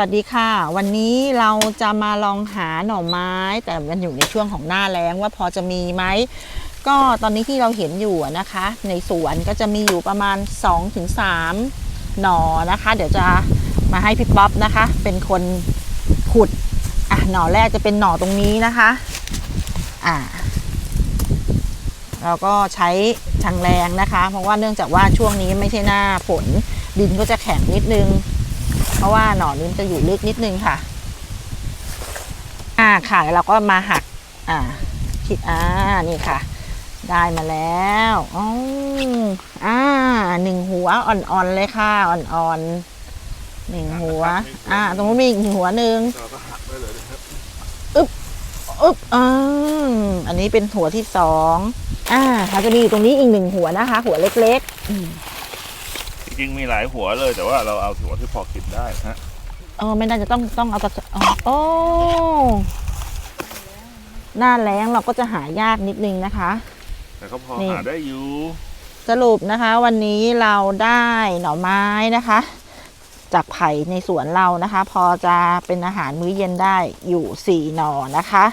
วัสดีค่ะ วันนี้เราจะมาลองหาหน่อไม้ แต่มันอยู่ในช่วงของหน้าแล้งว่าพอจะมีไหมก็ตอนนี้ที่เราเห็นอยู่นะคะ ในสวนก็จะมีอยู่ประมาณ 2-3 หน่อนะคะ เดี๋ยวจะมาให้พี่ป๊อปนะคะ เป็นคนขุดอะหน่อแรกจะเป็นหน่อตรงนี้นะคะอ่าเราก็ใช้ทางแรงนะคะ เพราะว่าเนื่องจากว่าช่วงนี้ไม่ใช่หน้าฝนดินก็จะแข็งนิดนึง เพราะว่าหนอนนี้มันจะอยู่ลึกนิดนึงค่ะ อ่าค่ะแล้วเราก็มาหัก อ่าคิดอ่านี่ค่ะ ได้มาแล้วอ๋ออ่าหนึ่งหัวอ่อนๆเลยค่ะอ่อนๆหนึ่งหัว อ่า ตรงนู้นมีอีกหัวหนึ่งเราก็หักได้เลยนะครับอึ๊บอ่าอันนี้เป็นหัวที่สองอ่าเราจะมีอยู่ตรงนี้อีกหนึ่งหัวนะคะ หัวเล็กๆอื ริงๆมีหลายหัวเลย แต่ว่าเราเอาหัวที่พอกินได้ฮะเออไม่น่าจะต้องต้องเอาตะอ๋อโอ้หน้าแล้งเราก็จะหายากนิดนึงนะคะ แต่ก็พอนี่ หาได้อยู่ สรุปนะคะ วันนี้เราได้หน่อไม้นะคะ จากไผ่ในสวนเรานะคะ พอจะเป็นอาหารมื้อเย็นได้อยู่สี่หน่อนะคะ